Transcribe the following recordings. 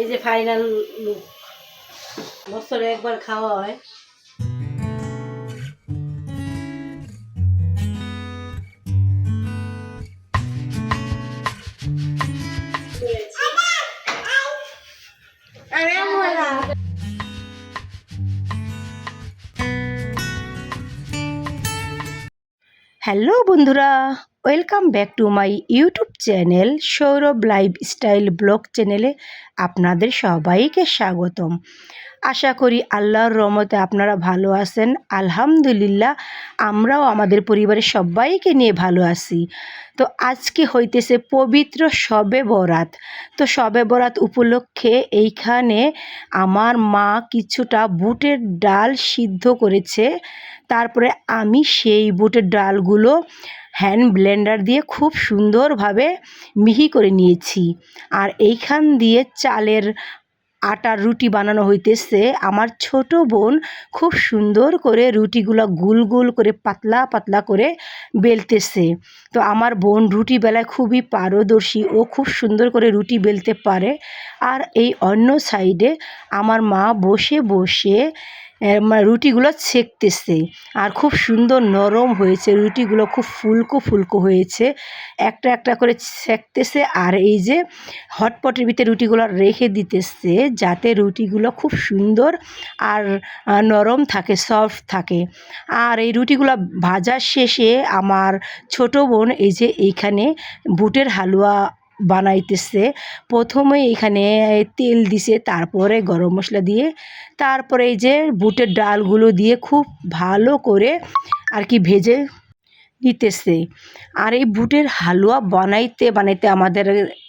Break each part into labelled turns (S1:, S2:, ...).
S1: এই যে final look বছরে একবার খাওয়া হয়।
S2: হ্যালো বন্ধুরা welcome back to my YouTube channel Sourav lifestyle blog চ্যানেলে আপনাদের সবাইকে স্বাগতম। আশা করি আল্লাহর রহমতে আপনারা ভালো আছেন। আলহামদুলিল্লাহ, আমরাও আমাদের পরিবারের সবাইকে নিয়ে ভালো আছি। তো আজকে হইতেছে পবিত্র শবে বরাত। তো শবে বরাত উপলক্ষে এইখানে আমার মা কিছুটা বুটের ডাল সিদ্ধ করেছে। তারপরে আমি সেই বুটের ডালগুলো হ্যান্ড ব্লেন্ডার দিয়ে খুব সুন্দরভাবে মিহি করে নিয়েছি। আর এইখান দিয়ে চালের আটার রুটি বানানো হইতেছে। আমার ছোট বোন খুব সুন্দর করে রুটিগুলো গুল গুল করে পাতলা পাতলা করে বেলতেছে। তো আমার বোন রুটি বেলায় খুবই পারদর্শী। ও খুব সুন্দর করে রুটি বেলতে পারে। আর এই অন্য সাইডে আমার মা বসে বসে রুটিগুলো সেঁকতেছে আর খুব সুন্দর নরম হয়েছে। রুটিগুলো খুব ফুলকো ফুলকো হয়েছে। একটা একটা করে সেঁকতেছে আর এই যে হটপটের ভিতরে রুটিগুলো রেখে দিতেছে যাতে রুটিগুলো খুব সুন্দর আর নরম থাকে সফট থাকে। আর এই রুটিগুলো ভাজার শেষে আমার ছোট বোন এই যে এইখানে বুটের হালুয়া বানাইতেছে। প্রথমে এখানে তেল দিছে, তারপরে গরম মশলা দিয়ে, তারপরে এই যে বুটের ডালগুলো দিয়ে খুব ভালো করে আর কি ভেজে নিতেছে আর এই বুটের হালুয়া বানাইতে বানাইতে আমাদের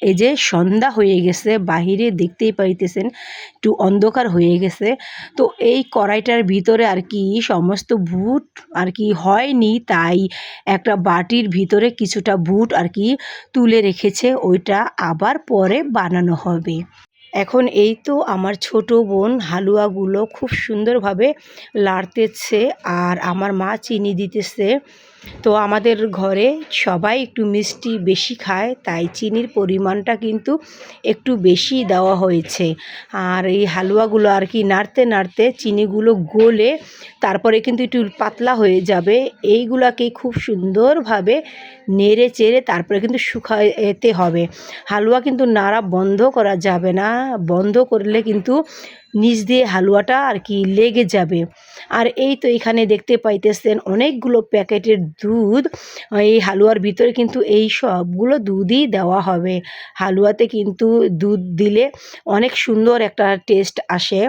S2: এই যে সন্ধ্যা হয়ে গেছে, বাহিরে দেখতেই পাইতেছেন একটু অন্ধকার হয়ে গেছে। তো এই কড়াইটার ভিতরে আর কি সমস্ত বুট আর কি হয়নি, তাই একটা বাটির ভিতরে কিছুটা বুট আর কি তুলে রেখেছে, ওইটা আবার পরে বানানো হবে। এখন এই তো আমার ছোট বোন হালুয়াগুলো খুব সুন্দরভাবে লাড়তেছে, আর আমার মা চিনি দিতেছে। তো আমাদের ঘরে সবাই একটু মিষ্টি বেশি খায়, তাই চিনির পরিমাণটা কিন্তু একটু বেশি দেওয়া হয়েছে। আর এই হালুয়াগুলো আর কি নাড়তে নাড়তে চিনিগুলো গলে তারপরে কিন্তু একটু পাতলা হয়ে যাবে। এইগুলাকেই খুব সুন্দরভাবে নেড়ে চেড়ে তারপরে কিন্তু শুকাতে হবে। হালুয়া কিন্তু নাড়া বন্ধ করা যাবে না। বন্ধ করলে কিন্তু নিচ দিয়ে হালুয়াটা আর কি লেগে যাবে। আর এই তো এখানে দেখতে পাইতেছেন অনেকগুলো প্যাকেটের দুধ। এই হালুয়ার ভিতরে কিন্তু এই সবগুলো দুধই দেওয়া হবে। হালুয়াতে কিন্তু দুধ দিলে অনেক সুন্দর একটা টেস্ট আসে।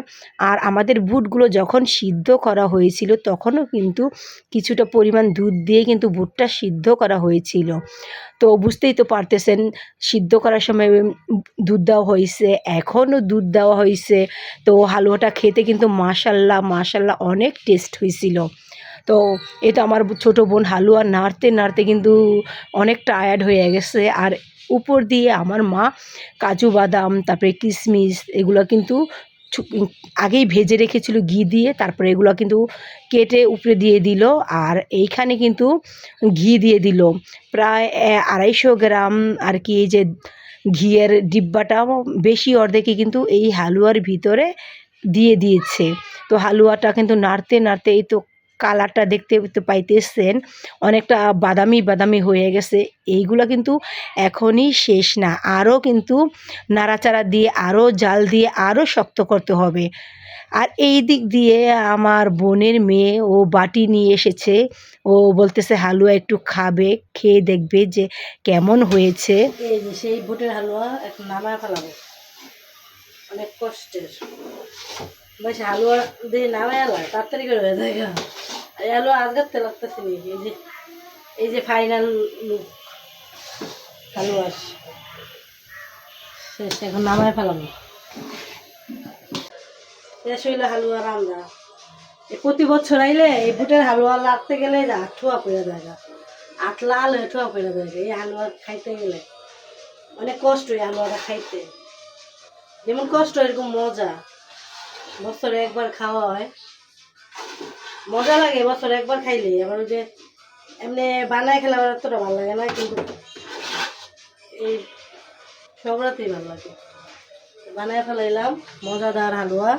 S2: আর আমাদের বুটগুলো যখন সিদ্ধ করা হয়েছিল, তখনও কিন্তু কিছুটা পরিমাণ দুধ দিয়ে কিন্তু বুটটা সিদ্ধ করা হয়েছিল। তো বুঝতেই তো পারতেছেন, সিদ্ধ করার সময় দুধ দেওয়া হয়েছে, এখনও দুধ দেওয়া হয়েছে। তো হালুয়াটা খেতে কিন্তু মাশাল্লাহ মাশাল্লাহ অনেক টেস্ট হয়েছিল। তো তো আমার ছোট বোন হালুয়া নাড়তে নাড়তে কিন্তু অনেক টায়ার্ড হয়ে গেছে। আর উপর দিয়ে আমার মা কাজু বাদাম, তারপরে কিশমিশ এগুলো কিন্তু আগেই ভেজে রেখেছিল ঘি দিয়ে, তারপরে এগুলো কিন্তু কেটে উপরে দিয়ে দিল আর এইখানে কিন্তু ঘি দিয়ে দিল। প্রায় আড়াইশো গ্রাম আর কি এই যে ঘিয়ের ডিব্বাটাও বেশি অর্ধেকে কিন্তু এই হালুয়ার ভিতরে দিয়ে দিয়েছে। তো হালুয়াটা কিন্তু নাড়তে নাড়তে এই তো কালারটা দেখতে পাইতেছেন। অনেকটা বাদামি বাদামি হয়ে গেছে। এইগুলো কিন্তু এখনই শেষ না। আরও কিন্তু নাড়াচাড়া দিয়ে, আরও জাল দিয়ে, আরও শক্ত করতে হবে। আর এই দিক দিয়ে আমার বোনের মেয়ে, ও বাটি নিয়ে এসেছে। ও বলতেছে, হালুয়া একটু খাবে, খেয়ে দেখবে যে কেমন হয়েছে।
S1: সেই বুটের হালুয়া এখন নামায় ফেলাবো। অনেক কষ্টের। বেশ হালুয়া দিয়ে নামায় তাড়াতাড়ি করে হয়ে এই হালুয়া আজগাতে লাগতেছে নি, এই যে এই যে ফাইনাল লুক হালুয়া শেষ, এখন নামায় ফেলাবো শেষ হইলে হালুয়া রান্না প্রতি বছর আইলে এই বুটের হালুয়া লাগতে গেলে আঠুয়া পড়ে যায় গা। আট লাল হয়ে ঠোয়া পড়ে যায়। এই হালুয়া খাইতে গেলে। অনেক কষ্ট এই হালুয়াটা খাইতে। যেমন কষ্ট, এরকম মজা। বছরে একবার খাওয়া হয়। মজা লাগে বছরে একবার খাইলে। আবার ওই যে এমনি বানায় খেলে আমার এতটা ভালো লাগে না, কিন্তু এই সব রাতেই ভালো লাগে। বানায় ফেলাইলাম, মজাদার হালুয়া।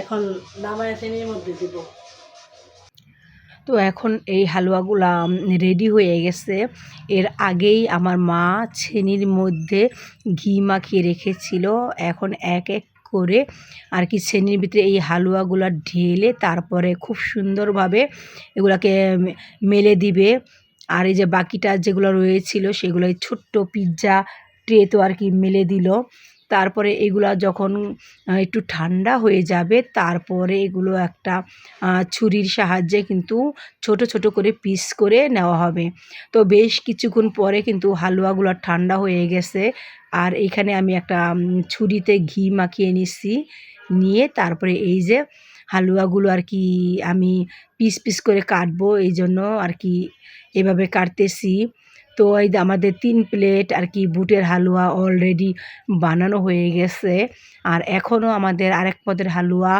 S1: এখন নামায় চিনির মধ্যে দিব।
S2: তো এখন এই হালুয়াগুলা রেডি হয়ে গেছে। এর আগেই আমার মা ছেনির মধ্যে ঘি মাখিয়ে রেখেছিল। এখন এক এক করে আর কি শ্রেণির ভিতরে এই হালুয়াগুলো ঢেলে তারপরে খুব সুন্দরভাবে এগুলাকে মেলে দিবে। আর এই যে বাকিটা যেগুলো রয়েছিল সেগুলো এই ছোট্ট পিৎজা ট্রে তো আর কি মেলে দিল। তারপরে এগুলা যখন একটু ঠান্ডা হয়ে যাবে, তারপরে এগুলো একটা ছুরির সাহায্যে কিন্তু ছোট ছোট করে পিস করে নেওয়া হবে। তো বেশ কিছুক্ষণ পরে কিন্তু হালুয়াগুলো ঠান্ডা হয়ে গেছে। আর এখানে আমি একটা ছুরিতে ঘি মাখিয়ে নিচ্ছি নিয়ে তারপরে এই যে হালুয়াগুলো আর কি আমি পিস পিস করে কাটবো এই জন্য আর কি এভাবে কাটতেছি। তো এই আমাদের তিন প্লেট আর কি বুটের হালুয়া অলরেডি বানানো হয়ে গেছে। আর এখনও আমাদের আরেক পদের হালুয়া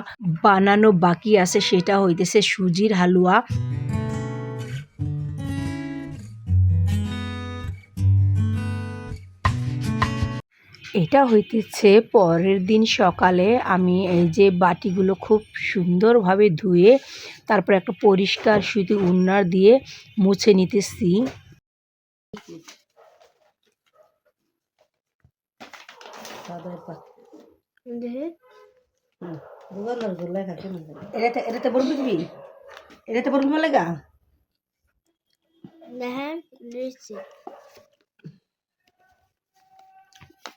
S2: বানানো বাকি আছে, সেটা হইতেছে সুজির হালুয়া। এটা হইতেছে পরের দিন সকালে আমি এই যে বাটিগুলো খুব সুন্দরভাবে ধুয়ে তারপর একটা পরিষ্কার সুতি উন্নার দিয়ে মুছে নিতেছি। এটাতে বরফ দিবি এটাতে দিবে লাগা
S3: দেখেন দিচ্ছি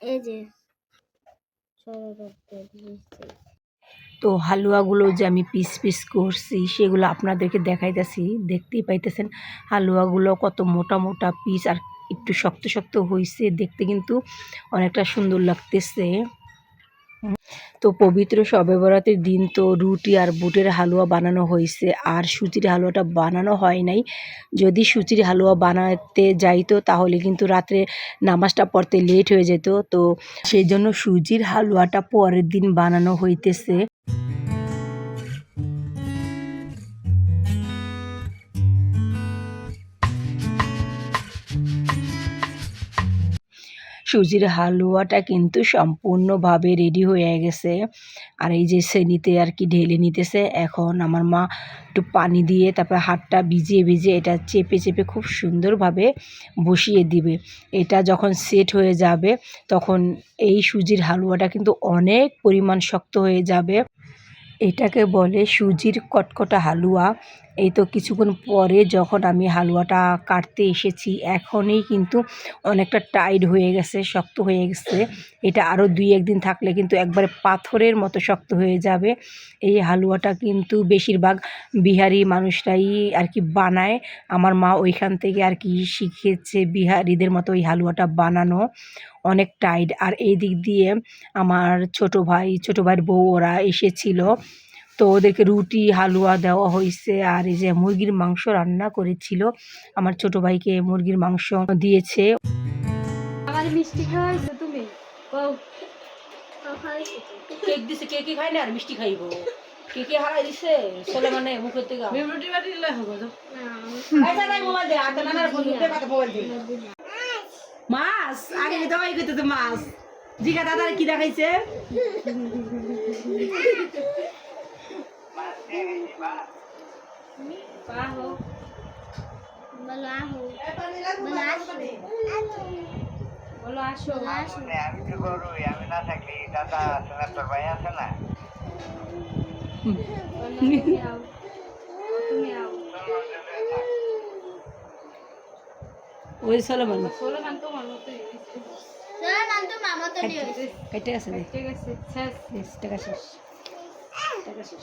S3: এই যে সবাই
S2: তো হালুয়াগুলো যে আমি পিস পিস করছি, সেগুলো আপনাদেরকে দেখাইতেছি, দেখতেই পাইতেছেন হালুয়াগুলো কত মোটা মোটা পিস আর একটু শক্ত শক্ত হয়েছে দেখতে কিন্তু অনেকটা সুন্দর লাগতেছে। তো পবিত্র শবে বরাতের দিন তো রুটি আর বুটের হালুয়া বানানো হয়েছে আর সুজির হালুয়াটা বানানো হয় নাই। যদি সুজির হালুয়া বানাতে যাইতো, তাহলে কিন্তু রাত্রে নামাজটা পড়তে লেট হয়ে যেত। তো সেই জন্য সুজির হালুয়াটা পরের দিন বানানো হইতেছে। সুজির হালুয়াটা কিন্তু সম্পূর্ণভাবে রেডি হয়ে গেছে। আর এই যে সেনিতে আর কি ঢেলে নিতেছে, এখন আমার মা একটু পানি দিয়ে তারপর হাতটা ভিজিয়ে ভিজিয়ে এটা চেপে চেপে খুব সুন্দরভাবে বসিয়ে দিবে। এটা যখন সেট হয়ে যাবে, তখন এই সুজির হালুয়াটা কিন্তু অনেক পরিমাণ শক্ত হয়ে যাবে। এটাকে বলে সুজির কটকটা হালুয়া। এই তো কিছুক্ষণ পরে যখন আমি হালুয়াটা কাটতে এসেছি, এখনই কিন্তু অনেকটা টাইট হয়ে গেছে, শক্ত হয়ে গেছে। এটা আরও দুই একদিন থাকলে কিন্তু একবারে পাথরের মতো শক্ত হয়ে যাবে। এই হালুয়াটা কিন্তু বেশিরভাগ বিহারি মানুষরাই আর কি বানায়। আমার মা ওইখান থেকে আর কি শিখেছে বিহারিদের মতো ওই হালুয়াটা বানানো। অনেক টাইট। আর এই দিক দিয়ে আমার ছোট ভাই, ছোট ভাইয়ের বউ ওরা এসেছিল। তো ওদেরকে রুটি হালুয়া দেওয়া হয়েছে আর এই যে মুরগির মাংস রান্না করেছিল আমার ছোট ভাইকে মুরগির মাংস দিয়েছে।
S3: আমার মিষ্টি খাওয়াইছো তুমি?
S2: কেক দিছে কে কে খাই না আর মিষ্টি খাইব। কে কে হারাই দিছে ছোলে মানে মুখের থেকে।
S1: রুটি বাটি দিলে হবে তো।
S2: আচ্ছা নাই মোবাইল দে আটা নানার ফোন দিতে কথা মোবাইল দে। মাছ আগে দেওয়াই কইতে মাছ। জিগা দাদা কি দেখাইছে?
S3: বলো আহো বলো আসো বলো আসো আসো
S4: আমি তো গরুই আমি না থাকলে দাদা আছে না তোর ভাই না
S2: মানে
S3: তো মামা তো
S2: কেটে
S3: শেষ
S2: টাকা শেষ। টাকা শেষ।